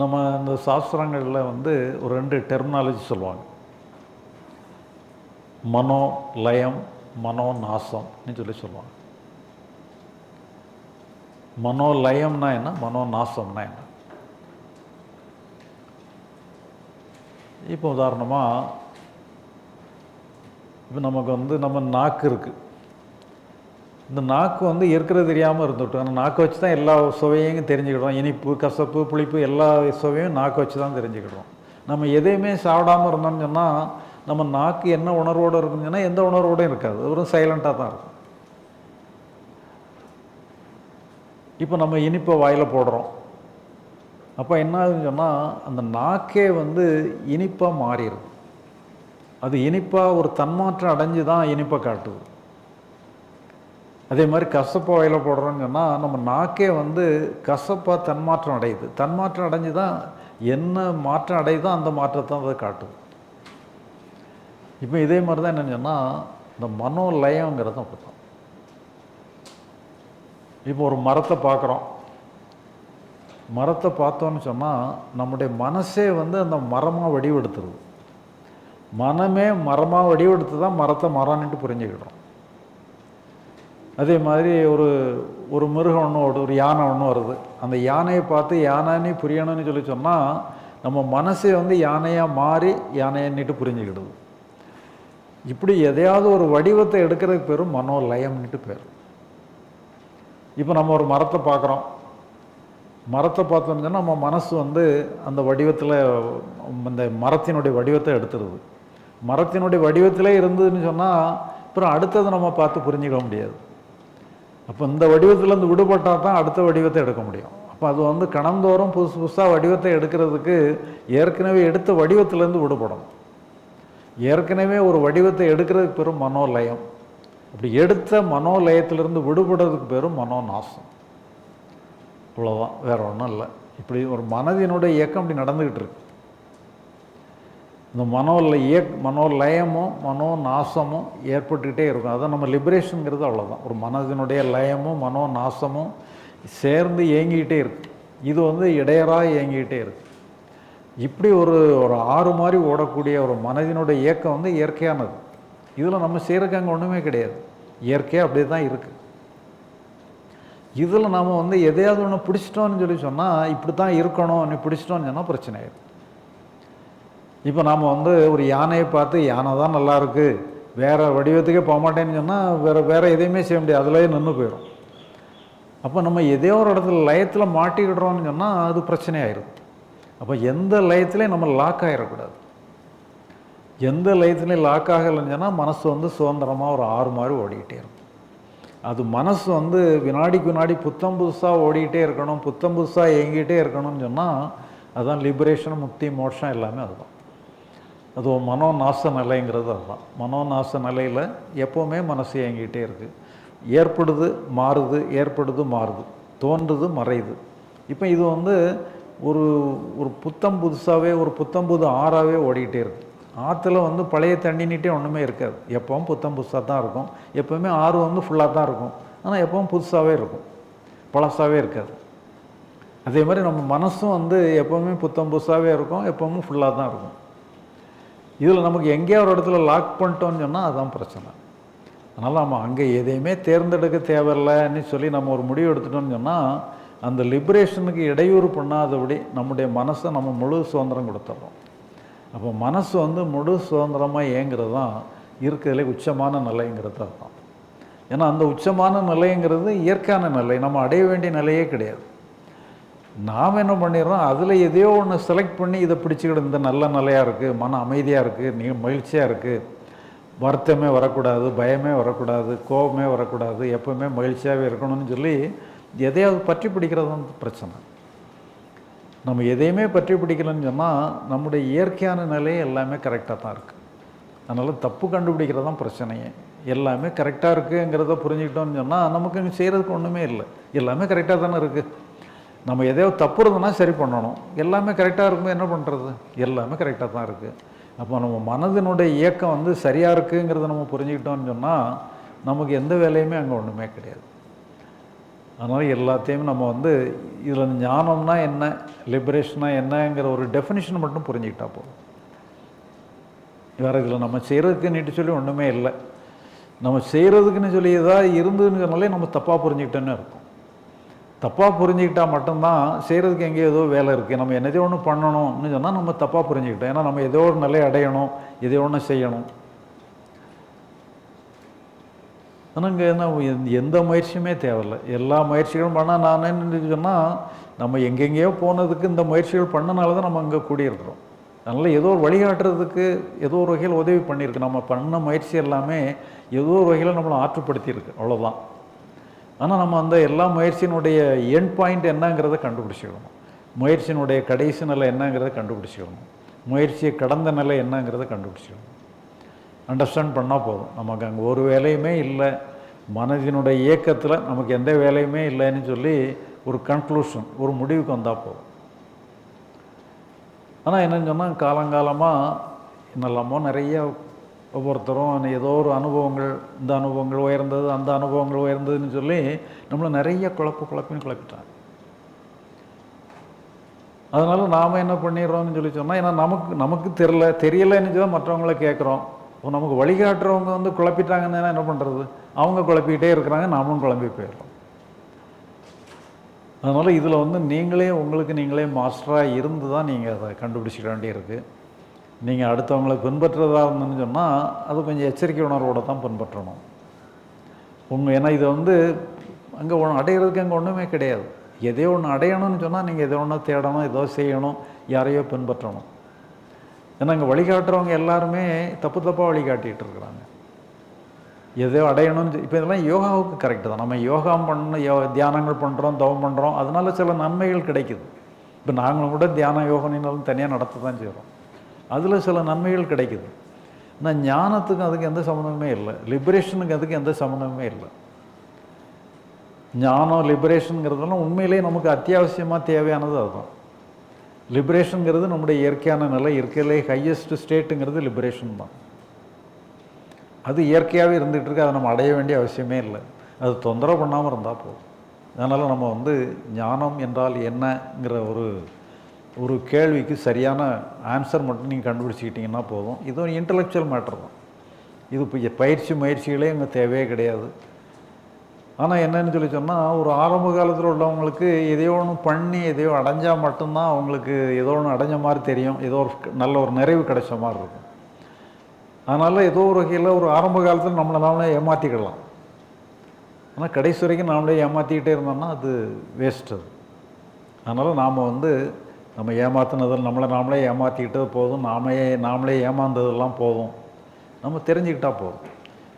நம்ம இந்த சாஸ்திரங்களில் வந்து ஒரு ரெண்டு டெர்மினாலஜி சொல்லுவாங்க. மனோ லயம் மனோ நாசம்னு சொல்லி சொல்லுவாங்க. மனோ லயம்னா என்ன? மனோ நாசம்னா என்ன? இப்போ உதாரணமாக இப்போ நமக்கு வந்து நம்ம நாக்கு இருக்குது இந்த நாக்கு வந்து இருக்கிறது தெரியாமல் இருந்துவிட்டோம் ஆனால் நாக்கை வச்சு தான் எல்லா சுவையும் தெரிஞ்சுக்கிடுறோம். இனிப்பு கசப்பு புளிப்பு எல்லா சுவையும் நாக்கை வச்சு தான் தெரிஞ்சுக்கிடுறோம். நம்ம எதையுமே சாப்பிடாமல் இருந்தோம்னு சொன்னால் நம்ம நாக்கு என்ன உணர்வோடு இருக்குன்னு சொன்னால் எந்த உணர்வோடும் இருக்காது. வெறும் சைலண்ட்டாக தான் இருக்கும். இப்போ நம்ம இனிப்பை வாயில் போடுறோம். அப்போ என்ன ஆகுதுன்னு சொன்னால் அந்த நாக்கே வந்து இனிப்பாக மாறிடும் அது இனிப்பாக ஒரு தன்மாற்றம் அடைஞ்சு தான் இனிப்பை காட்டுது. அதே மாதிரி கசப்பாக வாயில் போடுறோன்னு சொன்னால் நம்ம நாக்கே வந்து கசப்பாக தன்மாற்றம் அடையுது. தன்மாற்றம் அடைஞ்சு தான் என்ன மாற்றம் அடையுதோ அந்த மாற்றத்தை அதை காட்டுது. இப்போ இதே மாதிரி தான் என்னன்னு சொன்னால் இந்த மனோலயங்கிறது அப்படி தான் இப்போ ஒரு மரத்தை பார்க்குறோம் மரத்தை பார்த்தோன்னு சொன்னால் நம்முடைய மனசே வந்து அந்த மரமாக வடிவெடுத்துருது. மனமே மரமாக வடிவெடுத்து தான் மரத்தை மரம்னுட்டு புரிஞ்சுக்கிடுறோம். அதே மாதிரி ஒரு ஒரு மிருகம் ஒன்று ஓடு ஒரு யானை ஒன்று வருது. அந்த யானையை பார்த்து யானைன்னு புரியணும்னு சொல்லி சொன்னால் நம்ம மனசே வந்து யானையாக மாறி யானையன்னுட்டு புரிஞ்சுக்கிடுது. இப்படி எதையாவது ஒரு வடிவத்தை எடுக்கிறதுக்கு பேரும் மனோலயம்னுட்டு பேர். இப்போ நம்ம ஒரு மரத்தை பார்க்குறோம். மரத்தை பார்த்தோம்னு சொன்னால் நம்ம மனசு வந்து அந்த வடிவத்தில் அந்த மரத்தினுடைய வடிவத்தை எடுத்துருது. மரத்தினுடைய வடிவத்திலே இருந்ததுன்னு சொன்னால் அப்புறம் அடுத்ததை நம்ம பார்த்து புரிஞ்சுக்க முடியாது. அப்போ இந்த வடிவத்திலேருந்து விடுபட்டால் தான் அடுத்த வடிவத்தை எடுக்க முடியும். அப்போ அது வந்து கணந்தோறும் புதுசு புதுசாக வடிவத்தை எடுக்கிறதுக்கு ஏற்கனவே எடுத்த வடிவத்திலேருந்து விடுபடணும் ஏற்கனவே ஒரு வடிவத்தை எடுக்கிறதுக்கு பெரும் மனோலயம். அப்படி எடுத்த மனோலயத்திலிருந்து விடுபடுறதுக்கு பெரும் மனோநாசம். இவ்வளோதான் வேற ஒன்றும் இல்லை. இப்படி ஒரு மனதினுடைய இயக்கம் இப்படி நடந்துக்கிட்டு இருக்கு. இந்த மனோல இயக் மனோலயமும் மனோ நாசமும் ஏற்பட்டுக்கிட்டே இருக்கும். அதான் நம்ம லிபரேஷனுங்கிறது அவ்வளோதான் ஒரு மனதினுடைய லயமும் மனோ நாசமும் சேர்ந்து இயங்கிக்கிட்டே இருக்கு. இது வந்து இடையராக இயங்கிக்கிட்டே இருக்கு. இப்படி ஒரு ஒரு ஆறு மாதிரி ஓடக்கூடிய ஒரு மனதினுடைய இயக்கம் வந்து இயற்கையானது. இதில் நம்ம செய்கிறக்கு அங்கே ஒன்றுமே கிடையாது. இயற்கையாக அப்படியே தான் இருக்குது இதில் நாம் வந்து எதையாவது ஒன்று பிடிச்சிட்டோன்னு சொல்லி சொன்னால் இப்படி தான் இருக்கணும் நீ பிடிச்சிட்டோன்னு சொன்னால் பிரச்சனை ஆயிடும் இப்போ நாம் வந்து ஒரு யானையை பார்த்து யானை தான் நல்லா இருக்குது வேறு வடிவத்துக்கே போக மாட்டேன்னு சொன்னால் வேறு வேறு எதையுமே செய்ய முடியாது அதிலே நின்று போயிடும் அப்போ நம்ம எதையோ ஒரு இடத்துல லயத்தில் மாட்டிக்கிடுறோம்னு சொன்னால் அது பிரச்சனை ஆயிடும் அப்போ எந்த லயத்துலேயும் நம்ம லாக் ஆகிடக்கூடாது எந்த லயத்துலேயும் லாக் ஆகலைன்னு சொன்னால் மனசு வந்து சுதந்திரமாக ஒரு ஆறு மாதிரி ஓடிக்கிட்டே இருக்கும். அது மனசு வந்து வினாடிக்கு வினாடி புத்தம் புதுசாக ஓடிக்கிட்டே இருக்கணும் புத்தம் புதுசாக இயங்கிட்டே இருக்கணும்னு சொன்னால் அதுதான் லிபரேஷன் முக்தி மோட்சம் எல்லாமே அதுதான். அது மனோநாச நிலைங்கிறது அதுதான். மனோநாச நிலையில் எப்போவுமே மனசு இயங்கிகிட்டே இருக்குது ஏற்படுது மாறுது ஏற்படுது மாறுது. தோன்றுது மறையுது. இப்போ இது வந்து ஒரு ஒரு புத்தம் புதுசாகவே ஒரு புத்தம் புது ஆறாகவே ஓடிக்கிட்டே இருக்குது ஆற்றுல வந்து பழைய தண்ணின்னுட்டே ஒன்றுமே இருக்காது. எப்பவும் புத்தம் புதுசாக தான் இருக்கும். எப்போவுமே ஆறு வந்து ஃபுல்லாக தான் இருக்கும். ஆனால் எப்பவும் புதுசாகவே இருக்கும். பழசாகவே இருக்காது. அதே மாதிரி நம்ம மனசும் வந்து எப்போவுமே புத்தம் புதுசாகவே இருக்கும் எப்பவும் ஃபுல்லாக தான் இருக்கும். இதில் நமக்கு எங்கேயோ ஒரு இடத்துல லாக் பண்ணிட்டோம்னு சொன்னால் அதுதான் பிரச்சனை. அதனால் நம்ம அங்கே எதையுமே தேர்ந்தெடுக்க தேவையில்லைன்னு சொல்லி நம்ம ஒரு முடிவு எடுத்துட்டோம்னு சொன்னால் அந்த லிபரேஷனுக்கு இடையூறு பண்ணாதபடி நம்முடைய மனசை நம்ம முழு சுதந்திரம் கொடுத்துட்றோம். அப்போ மனசு வந்து முழு சுதந்திரமாக ஏங்கிறது தான் இருக்கிறதுலே உச்சமான நிலைங்கிறது அதுதான். ஏன்னா அந்த உச்சமான நிலைங்கிறது இயற்கையான நிலை. நம்ம அடைய வேண்டிய நிலையே கிடையாது. நாம் என்ன பண்ணிடுறோம்? அதில் எதையோ ஒன்று செலக்ட் பண்ணி இதை பிடிச்சிக்கிட்டு இந்த நல்ல நிலையாக இருக்குது மன அமைதியாக இருக்குது நீ மகிழ்ச்சியாக இருக்குது வருத்தமே வரக்கூடாது பயமே வரக்கூடாது கோபமே வரக்கூடாது எப்பவுமே மகிழ்ச்சியாகவே இருக்கணும்னு சொல்லி எதையாவது பற்றி பிடிக்கிறது தான் பிரச்சனை. நம்ம எதையுமே பற்றி பிடிக்கலன்னு சொன்னால் நம்முடைய இயற்கையான நிலை எல்லாமே கரெக்டாக தான் இருக்குது அதனால் தப்பு கண்டுபிடிக்கிறது தான் பிரச்சனையே. எல்லாமே கரெக்டாக இருக்குங்கிறத புரிஞ்சுக்கிட்டோம்னு சொன்னால் நமக்கு இங்கே செய்கிறதுக்கு ஒன்றுமே இல்லை. எல்லாமே கரெக்டாக தானே இருக்குது நம்ம எதையோ தப்பு இருந்ததுன்னா சரி பண்ணணும். எல்லாமே கரெக்டாக இருக்கும்போது என்ன பண்ணுறது எல்லாமே கரெக்டாக தான் இருக்குது அப்போ நம்ம மனதினுடைய இயக்கம் வந்து சரியாக இருக்குங்கிறத நம்ம புரிஞ்சுக்கிட்டோம்னு சொன்னால் நமக்கு எந்த வேலையுமே அங்கே ஒன்றுமே கிடையாது. அதனால் எல்லாத்தையும் நம்ம வந்து இதில் ஞானம்னா என்ன லிபரேஷனா என்னங்கிற ஒரு டெஃபினிஷன் மட்டும் புரிஞ்சுக்கிட்டா போதும். வேறு இதில் நம்ம செய்கிறதுக்கு நீட்டு சொல்லி ஒன்றுமே இல்லை. நம்ம செய்கிறதுக்குன்னு சொல்லி ஏதாவது இருந்ததுங்கிறனாலே நம்ம தப்பாக புரிஞ்சுக்கிட்டோன்னு இருக்கும் தப்பாக புரிஞ்சுக்கிட்டால் மட்டும்தான் செய்கிறதுக்கு எங்கேயோ ஏதோ வேலை இருக்குது நம்ம என்னதோ ஒன்று பண்ணணும்னு சொன்னால் நம்ம தப்பாக புரிஞ்சுக்கிட்டோம். ஏன்னா நம்ம ஏதோ ஒரு நிலையை அடையணும் எதோ ஒன்று செய்யணும். ஆனால் இங்கே என்ன எந்த- எந்த முயற்சியுமே தேவையில்லை. எல்லா முயற்சிகளும் பண்ணால் நான் என்ன சொன்னால் நம்ம எங்கெங்கேயோ போனதுக்கு இந்த முயற்சிகள் பண்ணனால தான் நம்ம அங்கே கூடியிருக்கிறோம். அதனால் ஏதோ ஒரு வழிகாட்டுறதுக்கு ஏதோ ஒரு வகையில் உதவி பண்ணியிருக்கு. நம்ம பண்ண முயற்சி எல்லாமே ஏதோ ஒரு வகையில் நம்மளை ஆற்றுப்படுத்தியிருக்கு. அவ்வளோதான் ஆனால் நம்ம அந்த எல்லா முயற்சியினுடைய எண்ட் பாயிண்ட் என்னங்கிறத கண்டுபிடிச்சிக்கணும். முயற்சியினுடைய கடைசி நிலை என்னங்கிறத கண்டுபிடிச்சிக்கணும். முயற்சியை கடந்த நிலை என்னங்கிறத கண்டுபிடிச்சிக்கணும். அண்டர்ஸ்டாண்ட் பண்ணால் போதும். நமக்கு அங்கே ஒரு வேலையுமே இல்லை. மனதினுடைய இயக்கத்தில் நமக்கு எந்த வேலையுமே இல்லைன்னு சொல்லி ஒரு கன்க்ளூஷன் ஒரு முடிவுக்கு வந்தால் போதும். ஆனால் என்னன்னு சொன்னால் காலங்காலமாக என்னெல்லாமோ நிறைய ஒவ்வொருத்தரும் ஏதோ ஒரு அனுபவங்கள் இந்த அனுபவங்கள் உயர்ந்தது அந்த அனுபவங்கள் உயர்ந்ததுன்னு சொல்லி நம்மளை நிறைய குழப்பு குழப்பின்னு குழப்பிட்டாங்க. அதனால் நாம் என்ன பண்ணிடுறோம்னு சொல்லி சொன்னால் ஏன்னா நமக்கு நமக்கு தெரில தெரியலைன்னு சொல்லி மற்றவங்கள கேட்குறோம். இப்போ நமக்கு வழிகாட்டுறவங்க வந்து குழப்பிட்டாங்கன்னா என்ன பண்ணுறது அவங்க குழப்பிக்கிட்டே இருக்கிறாங்க நாமும் குழம்பி போயிடுறோம். அதனால் இதில் வந்து நீங்களே உங்களுக்கு நீங்களே மாஸ்டராக இருந்து தான் நீங்கள் அதை கண்டுபிடிச்சிக்க வேண்டியிருக்கு. நீங்கள் அடுத்தவங்களை பின்பற்றுறதா இருந்துன்னு சொன்னால் அது கொஞ்சம் எச்சரிக்கை உணர்வோடு தான் பின்பற்றணும். உண்மை ஏன்னா இதை வந்து அங்கே ஒன்று அடையிறதுக்கு அங்கே ஒன்றுமே கிடையாது. எதையோ ஒன்று அடையணும்னு சொன்னால் நீங்கள் எதோ ஒன்று தேடணும் ஏதோ செய்யணும் யாரையோ பின்பற்றணும். ஏன்னா இங்கே வழிகாட்டுறவங்க எல்லாருமே தப்பு தப்பாக வழிகாட்டிகிட்டு இருக்கிறாங்க. எதையோ அடையணும்னு இப்போ இதெல்லாம் யோகாவுக்கு கரெக்டு தான். நம்ம யோகா பண்ண யோ தியானங்கள் பண்ணுறோம் தவம் பண்ணுறோம் அதனால சில நன்மைகள் கிடைக்குது. இப்போ நாங்களும் கூட தியான யோகனினாலும் தனியாக நடத்த தான் செய்கிறோம் அதில் சில நன்மைகள் கிடைக்குது. ஆனால் ஞானத்துக்கும் அதுக்கு எந்த சம்மந்தமே இல்லை. லிபரேஷனுக்கு அதுக்கு எந்த சம்மந்தமே இல்லை. ஞானம் லிபரேஷனுங்கிறதெல்லாம் உண்மையிலேயே நமக்கு அத்தியாவசியமாக தேவையானது அதுதான். லிபரேஷனுங்கிறது நம்முடைய இயற்கையான நிலை இயற்கையிலே ஹையஸ்ட் ஸ்டேட்டுங்கிறது லிபரேஷன் தான். அது இயற்கையாகவே இருந்துகிட்டு இருக்கு அதை நம்ம அடைய வேண்டிய அவசியமே இல்லை. அது தொந்தரவு பண்ணாமல் இருந்தால் போதும். அதனால் நம்ம வந்து ஞானம் என்றால் என்னங்கிற ஒரு ஒரு கேள்விக்கு சரியான ஆன்சர் மட்டும் நீங்கள் கண்டுபிடிச்சிக்கிட்டிங்கன்னா போதும். இது ஒரு இன்டலெக்சுவல் மேட்டர் தான். இது இப்போ பயிற்சி முயற்சிகளே அங்கே தேவையே கிடையாது. ஆனால் என்னன்னு சொல்லி சொன்னால் ஒரு ஆரம்ப காலத்தில் உள்ளவங்களுக்கு எதையோ ஒன்று பண்ணி எதையோ அடைஞ்சால் மட்டும்தான் அவங்களுக்கு ஏதோ ஒன்று அடைஞ்ச மாதிரி தெரியும். ஏதோ ஒரு நல்ல ஒரு நிறைவு கிடைச்ச மாதிரி இருக்கும். அதனால் ஏதோ ஒரு வகையில் ஒரு ஆரம்ப காலத்தில் நம்மளை நாமளே ஏமாற்றிக்கிடலாம் ஆனால் கடைசி வரைக்கும் நாமளே ஏமாற்றிக்கிட்டே இருந்தோம்னா அது வேஸ்ட் அது. அதனால் நாம் வந்து நம்ம ஏமாத்தினதில் நம்மளை நாமளே ஏமாற்றிக்கிட்டது போதும் நாமே நாமளே ஏமாந்ததெல்லாம் போதும். நம்ம தெரிஞ்சுக்கிட்டால் போதும்.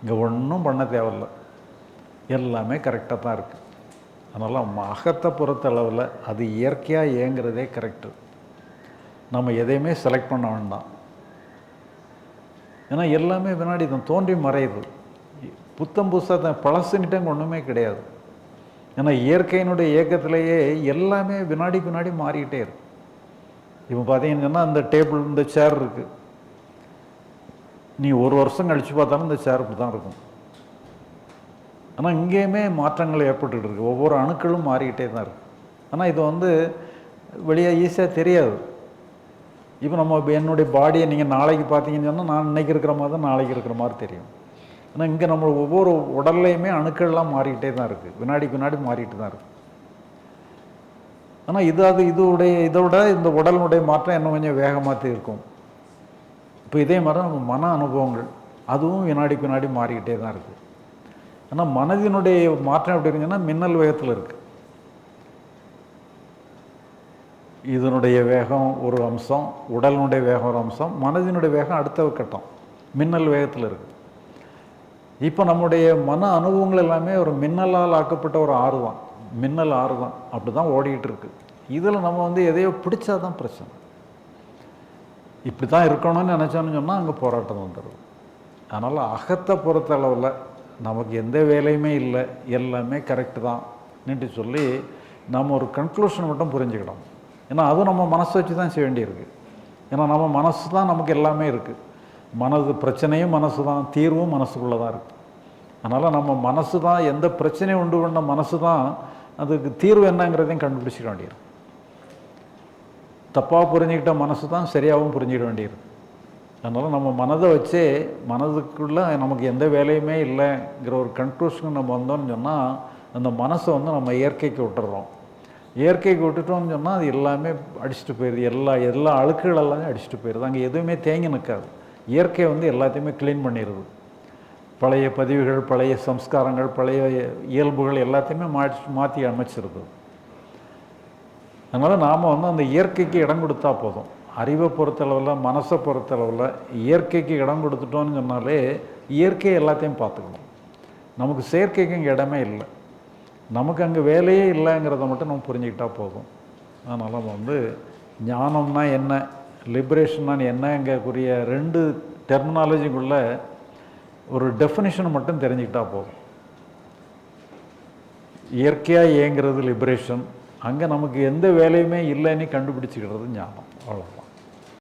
இங்கே ஒன்றும் பண்ண தேவையில்லை. எல்லாமே கரெக்டாக தான் இருக்குது அதனால் அகத்தை பொறுத்தளவில் அது இயற்கையாக இயங்குறதே கரெக்டு நம்ம எதையுமே செலக்ட் பண்ண வேண்டாம். ஏன்னா எல்லாமே வினாடி தான் தோன்றி மறையுது. புத்தம் புதுசாக தான் பழசுன்னுட்டு ஒன்றுமே கிடையாது. ஏன்னா இயற்கையினுடைய இயக்கத்திலேயே எல்லாமே வினாடி வினாடி மாறிக்கிட்டே இருக்கும் இப்போ பார்த்தீங்கன்னு சொன்னால் இந்த டேபிள் இந்த சேர் இருக்குது நீ ஒரு வருஷம் கழித்து பார்த்தாலும் இந்த சேர் இப்படி தான் இருக்கும். ஆனால் இங்கேயுமே மாற்றங்கள் ஏற்பட்டுகிட்டு இருக்குது ஒவ்வொரு அணுக்களும் மாறிக்கிட்டே தான் இருக்குது ஆனால் இது வந்து வெளியே ஈஸியாக தெரியாது. இப்போ நம்ம இப்போ என்னுடைய பாடியை நீங்கள் நாளைக்கு பார்த்தீங்கன்னு சொன்னால் நான் இன்னைக்கு இருக்கிற மாதிரி தான் நாளைக்கு இருக்கிற மாதிரி தெரியும். ஆனால் இங்கே நம்ம ஒவ்வொரு உடல்லையுமே அணுக்கள்லாம் மாறிக்கிட்டே தான் இருக்குது வினாடிக்கு வினாடி மாறிட்டு தான் இருக்குது ஆனால் இது அது இதோடைய இதோட இந்த உடலினுடைய மாற்றம் இன்னும் கொஞ்சம் வேகமாக இருக்கும். இப்போ இதே மாதிரி நம்ம மன அனுபவங்கள் அதுவும் வினாடிக்கு வினாடி மாறிக்கிட்டே தான் இருக்குது ஆனால் மனதினுடைய மாற்றம் எப்படி இருக்குன்னா மின்னல் வேகத்தில் இருக்குது இதனுடைய வேகம் ஒரு அம்சம் உடலினுடைய வேகம் ஒரு அம்சம் மனதினுடைய வேகம் அடுத்த கட்டம் மின்னல் வேகத்தில் இருக்குது இப்போ நம்முடைய மன அனுபவங்கள் எல்லாமே ஒரு மின்னலால் ஆக்கப்பட்ட ஒரு ஆறு தான் மின்னல் ஆறு அப்படி தான் ஓடிக்கிட்டு இருக்கு இதில் நம்ம வந்து எதையோ பிடிச்சா தான் பிரச்சனை. இப்படி தான் இருக்கணும்னு நினச்சோன்னு சொன்னால் அங்கே போராட்டம் வந்துடும் அதனால் அகத்தை பொறுத்த அளவில் நமக்கு எந்த வேலையுமே இல்லை. எல்லாமே கரெக்டு தான் நின்று சொல்லி நம்ம ஒரு கன்க்ளூஷன் மட்டும் புரிஞ்சுக்கிடணும். ஏன்னா அதுவும் நம்ம மனசை வச்சு தான் செய்ய வேண்டியிருக்கு. ஏன்னா நம்ம மனசு தான் நமக்கு எல்லாமே இருக்குது மனது பிரச்சனையும் மனசு தான் தீர்வும் மனசுக்குள்ளே தான் இருக்குது அதனால் நம்ம மனசு தான் எந்த பிரச்சனையும் உண்டு பண்ண மனசு தான் அதுக்கு தீர்வு என்னங்கிறதையும் கண்டுபிடிச்சிக்க வேண்டியது. தப்பாக புரிஞ்சுக்கிட்ட மனசு தான் சரியாகவும் புரிஞ்சிக்க வேண்டியிருக்கு அதனால் நம்ம மனதை வச்சே மனதுக்குள்ளே நமக்கு எந்த வேலையுமே இல்லைங்கிற ஒரு கன்க்ளூஷனுக்கு நம்ம வந்தோம்னு சொன்னால் அந்த மனசை வந்து நம்ம இயற்கைக்கு விட்டுறோம். இயற்கைக்கு விட்டுட்டோம்னு சொன்னால் அது எல்லாமே அடிச்சுட்டு போயிடுது எல்லா எல்லா அழுக்குகள் எல்லாமே அடிச்சுட்டு போயிடுது அங்கே எதுவுமே தேங்கி நிற்காது இயற்கை வந்து எல்லாத்தையுமே க்ளீன் பண்ணிடுது. பழைய பதிவுகள் பழைய சம்ஸ்காரங்கள் பழைய இயல்புகள் எல்லாத்தையுமே மாற்றி மாற்றி அமைச்சிருக்கு அதனால் நாம் வந்து அந்த இயற்கைக்கு இடம் கொடுத்தா போதும். அறிவை பொறுத்தளவில் மனசை பொறுத்தளவில் இயற்கைக்கு இடம் கொடுத்துட்டோன்னு சொன்னாலே இயற்கை எல்லாத்தையும் பார்த்துக்கணும். நமக்கு செயற்கைக்கு இங்கே இடமே இல்லை. நமக்கு அங்கே வேலையே இல்லைங்கிறத மட்டும் நம்ம புரிஞ்சுக்கிட்டால் போதும். அதனால் நம்ம வந்து ஞானம்னா என்ன லிபரேஷன்னா என்னங்கக்கூடிய ரெண்டு டெர்மினாலஜிக்குள்ளே ஒரு டெஃபினிஷன் மட்டும் தெரிஞ்சுக்கிட்டா போதும். இயற்கையாக இயங்கிறது லிபரேஷன் அங்கே நமக்கு எந்த வேலையுமே இல்லைன்னு கண்டுபிடிச்சிக்கிறது ஞானம். அவ்வளோ